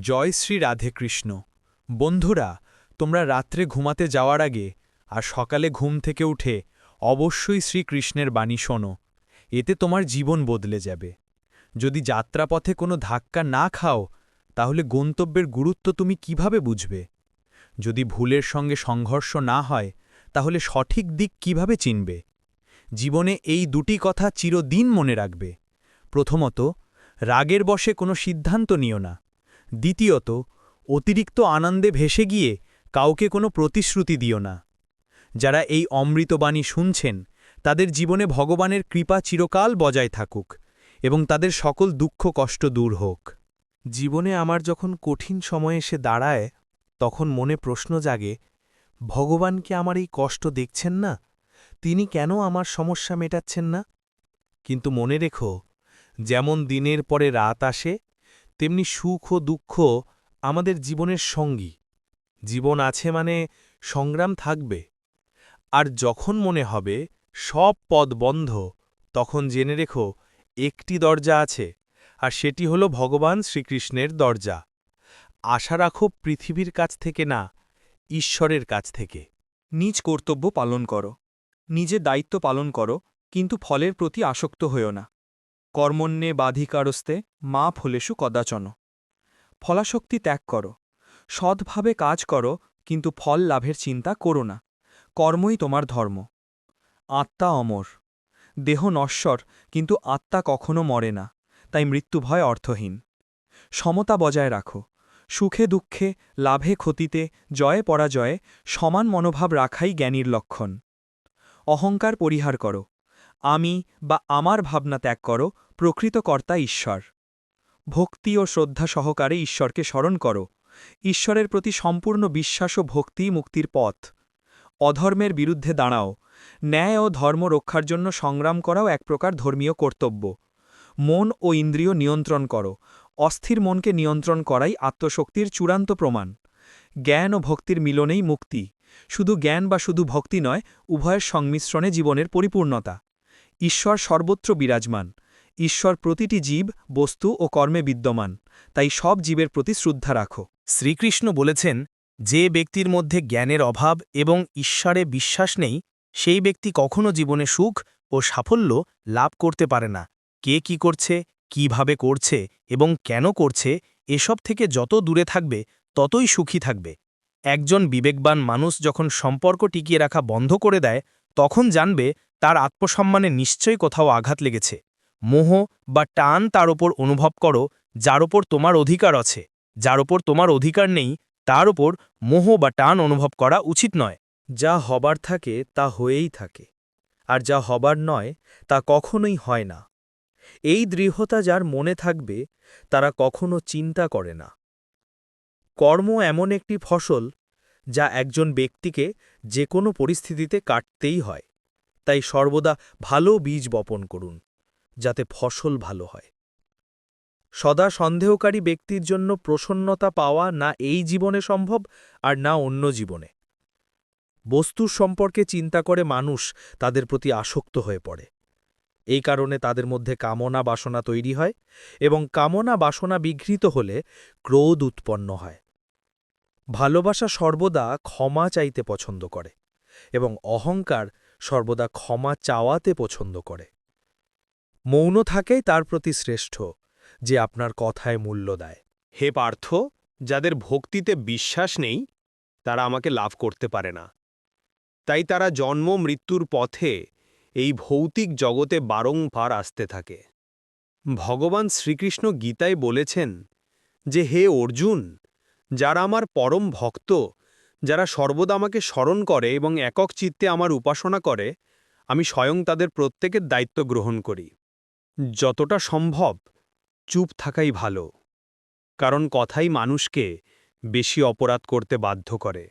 জয় শ্রী রাধেকৃষ্ণ বন্ধুরা, তোমরা রাত্রে ঘুমাতে যাওয়ার আগে আর সকালে ঘুম থেকে উঠে অবশ্যই শ্রীকৃষ্ণের বাণী শোনো। এতে তোমার জীবন বদলে যাবে। যদি যাত্রাপথে কোনো ধাক্কা না খাও, তাহলে গন্তব্যের গুরুত্ব তুমি কীভাবে বুঝবে? যদি ভুলের সঙ্গে সংঘর্ষ না হয়, তাহলে সঠিক দিক কীভাবে চিনবে? জীবনে এই দুটি কথা চিরদিন মনে রাখবে। প্রথমত, রাগের বশে কোনো সিদ্ধান্ত নিও না। দ্বিতীয়ত, অতিরিক্ত আনন্দে ভেসে গিয়ে কাউকে কোনো প্রতিশ্রুতি দিও না। যারা এই অমৃতবাণী শুনছেন, তাদের জীবনে ভগবানের কৃপা চিরকাল বজায় থাকুক এবং তাদের সকল দুঃখ কষ্ট দূর হোক। জীবনে আমার যখন কঠিন সময় এসে দাঁড়ায়, তখন মনে প্রশ্ন জাগে, ভগবান কি আমার এই কষ্ট দেখছেন না? তিনি কেন আমার সমস্যা মেটাচ্ছেন না? কিন্তু মনে রেখো, যেমন দিনের পরে রাত আসে তেমনি সুখ ও দুঃখ আমাদের জীবনের সঙ্গী। জীবন আছে মানে সংগ্রাম থাকবে। আর যখন মনে হবে সব পদ বন্ধ, তখন জেনে রেখো একটি দরজা আছে, আর সেটি হল ভগবান শ্রীকৃষ্ণের দরজা। আশা রাখো পৃথিবীর কাছ থেকে না, ঈশ্বরের কাছ থেকে। নিজ কর্তব্য পালন করো। নিজে দায়িত্ব পালন করো, কিন্তু ফলের প্রতি আসক্ত হইও না। কর্মণ্যে বাধিকারস্তে মা ফলেষু কদাচন। ফলাশক্তি ত্যাগ করো। সৎভাবে কাজ করো, কিন্তু ফল লাভের চিন্তা করো না। কর্মই তোমার ধর্ম। আত্মা অমর। দেহ নশ্বর, কিন্তু আত্মা কখনো মরে না, তাই মৃত্যু ভয় অর্থহীন। সমতা বজায় রাখো। সুখে দুঃখে, লাভে ক্ষতিতে, জয়ে পরাজয়ে, সমান মনোভাব রাখাই জ্ঞানীর লক্ষণ। অহংকার পরিহার করো। আমি বা আমার ভাবনা ত্যাগ করো প্রকৃত কর্তা ঈশ্বর। ভক্তি ও শ্রদ্ধা সহকারে ঈশ্বরকে স্মরণ করো। ঈশ্বরের প্রতি সম্পূর্ণ বিশ্বাস ও ভক্তি মুক্তির পথ। অধর্মের বিরুদ্ধে দাঁড়াও। ন্যায় ও ধর্ম রক্ষার জন্য সংগ্রাম করাও এক প্রকার ধর্মীয় কর্তব্য। মন ও ইন্দ্রিয় নিয়ন্ত্রণ করো। অস্থির মনকে নিয়ন্ত্রণ করাই আত্মশক্তির চূড়ান্ত প্রমাণ। জ্ঞান ও ভক্তির মিলনেই মুক্তি। শুধু জ্ঞান বা শুধু ভক্তি নয়, উভয়ের সংমিশ্রণে জীবনের পরিপূর্ণতা। ঈশ্বর সর্বত্র বিরাজমান। ঈশ্বর প্রতিটি জীব, বস্তু ও কর্মে বিদ্যমান, তাই সব জীবের প্রতি শ্রদ্ধা রাখো। শ্রীকৃষ্ণ বলেছেন, যে ব্যক্তির মধ্যে জ্ঞানের অভাব এবং ঈশ্বরে বিশ্বাস নেই, সেই ব্যক্তি কখনো জীবনে সুখ ও সাফল্য লাভ করতে পারে না। কে কি করছে, কীভাবে করছে এবং কেন করছে, এসব থেকে যত দূরে থাকবে, ততই সুখী থাকবে। একজন বিবেকবান মানুষ যখন সম্পর্ক টিকিয়ে রাখা বন্ধ করে দেয়, তখন জানবে তার আত্মসম্মানে নিশ্চয়ই কোথাও আঘাত লেগেছে। মোহ বা টান তার ওপর অনুভব করো, যার ওপর তোমার অধিকার আছে। যার ওপর তোমার অধিকার নেই, তার ওপর মোহ বা টান অনুভব করা উচিত নয়। যা হবার থাকে, তা হয়েই থাকে। আর যা হবার নয়, তা কখনোই হয় না। এই দৃঢ়তা যার মনে থাকবে, তারা কখনো চিন্তা করে না। কর্ম এমন একটি ফসল, যা একজন ব্যক্তিকে যে কোনো পরিস্থিতিতে কাটতেই হয়। তাই সর্বদা ভালো বীজ বপন করুন। যাতে ফসল ভালো হয়। সদা সন্দেহকারী ব্যক্তির জন্য প্রসন্নতা পাওয়া না এই জীবনে সম্ভব আর না অন্য জীবনে। বস্তুর সম্পর্কে চিন্তা করে মানুষ তাদের প্রতি আসক্ত হয়ে পড়ে। এই কারণে তাদের মধ্যে কামনা বাসনা তৈরি হয় এবং কামনা বাসনা বিঘ্নিত হলে ক্রোধ উৎপন্ন হয়। ভালোবাসা সর্বদা ক্ষমা চাইতে পছন্দ করে এবং অহংকার সর্বদা ক্ষমা চাওয়াতে পছন্দ করে। মৌন থাকেই তার প্রতি শ্রেষ্ঠ, যে আপনার কথায় মূল্য দেয়। হে পার্থ, যাদের ভক্তিতে বিশ্বাস নেই, তারা আমাকে লাভ করতে পারে না। তাই তারা জন্ম মৃত্যুর পথে এই ভৌতিক জগতে বারংবার আসতে থাকে। ভগবান শ্রীকৃষ্ণ গীতায় বলেছেন যে, হে অর্জুন, যারা আমার পরম ভক্ত, যারা সর্বদা আমাকে স্মরণ করে এবং একক চিত্তে আমার উপাসনা করে, আমি স্বয়ং তাদের প্রত্যেকের দায়িত্ব গ্রহণ করি। যতটা সম্ভব চুপ থাকাই ভালো, কারণ কথাই মানুষকে বেশি অপরাধ করতে বাধ্য করে।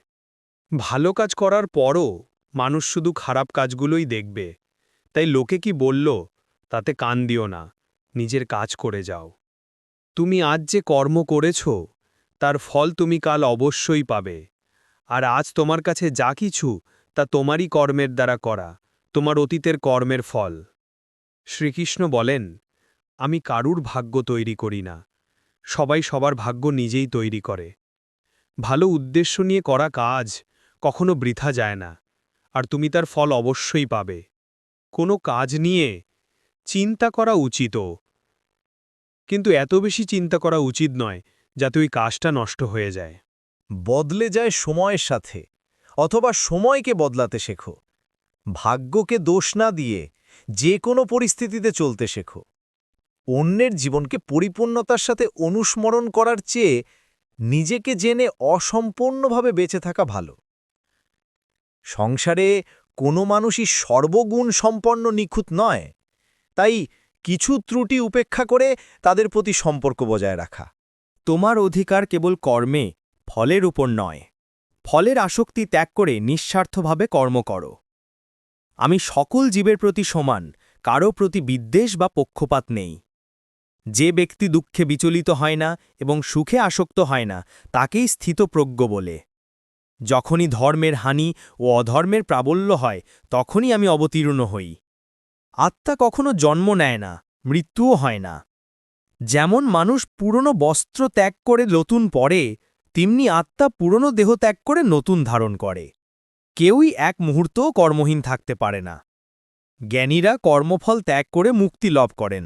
ভালো কাজ করার পরও মানুষ শুধু খারাপ কাজগুলোই দেখবে, তাই লোকে কি বলল তাতে কান দিও না, নিজের কাজ করে যাও। তুমি আজ যে কর্ম করেছ, তার ফল তুমি কাল অবশ্যই পাবে, আর আজ তোমার কাছে যা কিছু, তা তোমারই কর্মের দ্বারা করা, তোমার অতীতের কর্মের ফল। শ্রীকৃষ্ণ বলেন, আমি কারুর ভাগ্য তৈরি করি না। সবাই সবার ভাগ্য নিজেই তৈরি করে। ভালো উদ্দেশ্য নিয়ে করা কাজ কখনো বৃথা যায় না, আর তুমি তার ফল অবশ্যই পাবে। কোনো কাজ নিয়ে চিন্তা করা উচিত কিন্তু এত বেশি চিন্তা করা উচিত নয়, যাতে ওই কাজটা নষ্ট হয়ে যায়। বদলে যায় সময়ের সাথে, অথবা সময়কে বদলাতে শেখো। ভাগ্যকে দোষ না দিয়ে যে কোনো পরিস্থিতিতে চলতে শেখো। অন্যের জীবনকে পরিপূর্ণতার সাথে অনুস্মরণ করার চেয়ে নিজেকে জেনে অসম্পূর্ণভাবে বেঁচে থাকা ভালো। সংসারে কোনো মানুষই সর্বগুণ সম্পন্ন নিখুঁত নয়, তাই কিছু ত্রুটি উপেক্ষা করে তাদের প্রতি সম্পর্ক বজায় রাখা। তোমার অধিকার কেবল কর্মে, ফলের উপর নয়। ফলের আসক্তি ত্যাগ করে নিঃস্বার্থভাবে কর্ম করো। আমি সকল জীবের প্রতি সমান, কারও প্রতি বিদ্বেষ বা পক্ষপাত নেই। যে ব্যক্তি দুঃখে বিচলিত হয় না এবং সুখে আসক্ত হয় না, তাকেই স্থিতপ্রজ্ঞ বলে। যখনই ধর্মের হানি ও অধর্মের প্রাবল্য হয়, তখনই আমি অবতীর্ণ হই। আত্মা কখনো জন্ম নেয় না, মৃত্যুও হয় না। যেমন মানুষ পুরনো বস্ত্র ত্যাগ করে নতুন পরে, তেমনি আত্মা পুরনো দেহ ত্যাগ করে নতুন ধারণ করে। কেউই এক মুহূর্তও কর্মহীন থাকতে পারে না। জ্ঞানীরা কর্মফল ত্যাগ করে মুক্তি লাভ করেন।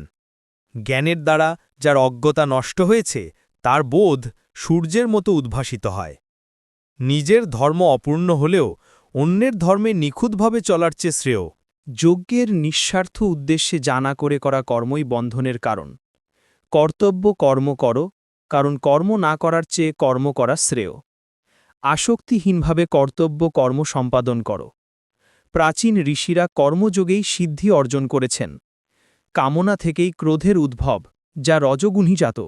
জ্ঞানের দ্বারা যার অজ্ঞতা নষ্ট হয়েছে, তার বোধ সূর্যের মতো উদ্ভাসিত হয়। নিজের ধর্ম অপূর্ণ হলেও অন্যের ধর্মে নিখুঁতভাবে চলার চেয়ে শ্রেয়। যজ্ঞের নিঃস্বার্থ উদ্দেশ্যে জানা করে করা কর্মই বন্ধনের কারণ। কর্তব্য কর্ম করো, কারণ কর্ম না করার চেয়ে কর্ম করা শ্রেয়। আসক্তিহীনভাবে কর্তব্য কর্ম সম্পাদন করো। প্রাচীন ঋষিরা কর্মযোগেই সিদ্ধি অর্জন করেছেন। কামনা থেকেই ক্রোধের উদ্ভব, যা রজগুণীজাত।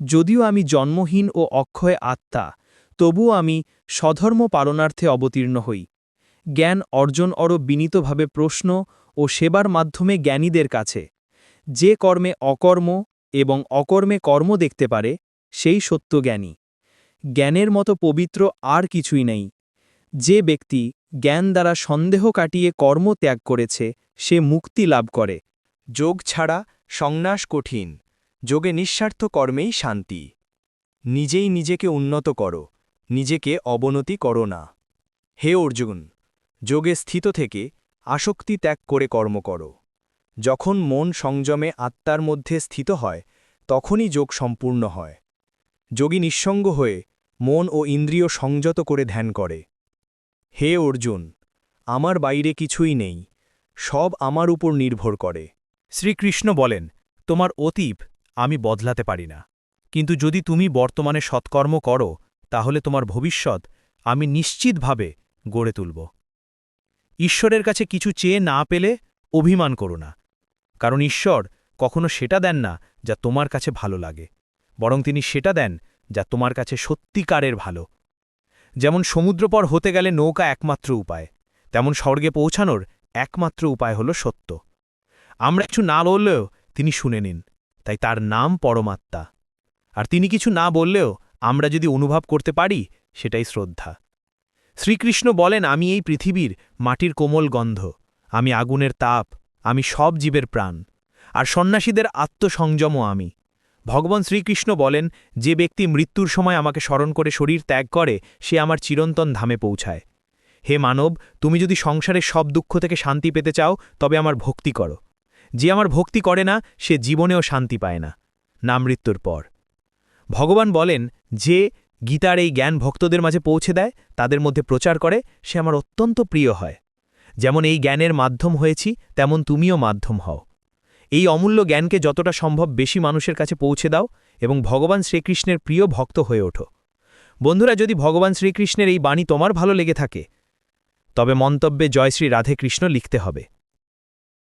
যদিও আমি জন্মহীন ও অক্ষয় আত্মা, তবুও আমি স্বধর্ম পালনার্থে অবতীর্ণ হই। জ্ঞান অর্জন অর বিনীতভাবে প্রশ্ন ও সেবার মাধ্যমে জ্ঞানীদের কাছে। যে কর্মে অকর্ম এবং অকর্মে কর্ম দেখতে পারে, সেই সত্যজ্ঞানী জ্ঞানের মতো পবিত্র আর কিছুই নেই। যে ব্যক্তি জ্ঞান দ্বারা সন্দেহ কাটিয়ে কর্ম ত্যাগ করেছে, সে মুক্তি লাভ করে। যোগ ছাড়া সংন্যাস কঠিন। যোগে নিঃস্বার্থ কর্মেই শান্তি। নিজেই নিজেকে উন্নত করো, নিজেকে অবনতি করো না। হে অর্জুন, যোগে স্থিত থেকে আসক্তি ত্যাগ করে কর্ম করো। যখন মন সংযমে আত্মার মধ্যে স্থিত হয়, তখনই যোগ সম্পূর্ণ হয়। যোগী নিঃসঙ্গ হয়ে মন ও ইন্দ্রিয় সংযত করে ধ্যান করে। হে অর্জুন, আমার বাইরে কিছুই নেই, সব আমার উপর নির্ভর করে। শ্রীকৃষ্ণ বলেন, তোমার অতীব, আমি বদলাতে পারি না। কিন্তু যদি তুমি বর্তমানে সৎকর্ম করো, তাহলে তোমার ভবিষ্যৎ আমি নিশ্চিতভাবে গড়ে তুলব। ঈশ্বরের কাছে কিছু চেয়ে না পেলে অভিমান করো না। কারণ ঈশ্বর কখনো সেটা দেন না যা তোমার কাছে ভালো লাগে। বরং তিনি সেটা দেন যা তোমার কাছে সত্যিকারের ভালো। যেমন সমুদ্রপর হতে গেলে নৌকা একমাত্র উপায়, তেমন স্বর্গে পৌঁছানোর একমাত্র উপায় হল সত্য। আমরা কিছু না বললেও তিনি শুনে নিন, তাই তার নাম পরমাত্মা। আর তিনি কিছু না বললেও আমরা যদি অনুভব করতে পারি, সেটাই শ্রদ্ধা। শ্রীকৃষ্ণ বলেন, আমি এই পৃথিবীর মাটির কোমল গন্ধ, আমি আগুনের তাপ, আমি সব জীবের প্রাণ, আর সন্ন্যাসীদের আত্মসংযমও আমি। ভগবান শ্রীকৃষ্ণ বলেন, যে ব্যক্তি মৃত্যুর সময় আমাকে স্মরণ করে শরীর ত্যাগ করে, সে আমার চিরন্তন ধামে পৌঁছায়। হে মানব, তুমি যদি সংসারের সব দুঃখ থেকে শান্তি পেতে চাও, তবে আমার ভক্তি করো। যে আমার ভক্তি করে না, সে জীবনেও শান্তি পায় না। না মৃত্যুর পর। ভগবান বলেন, যে গীতার এই জ্ঞান ভক্তদের মাঝে পৌঁছে দেয়, তাদের মধ্যে প্রচার করে, সে আমার অত্যন্ত প্রিয় হয়। যেমন এই জ্ঞানের মাধ্যম হয়েছি, তেমন তুমিও মাধ্যম হও। এই অমূল্য জ্ঞানকে যতটা সম্ভব বেশি মানুষের কাছে পৌঁছে দাও এবং ভগবান শ্রীকৃষ্ণের প্রিয় ভক্ত হয়ে ওঠো। বন্ধুরা, যদি ভগবান শ্রীকৃষ্ণের এই বাণী তোমার ভালো লেগে থাকে, তবে মন্তব্যে জয়শ্রী রাধে কৃষ্ণ লিখতে হবে।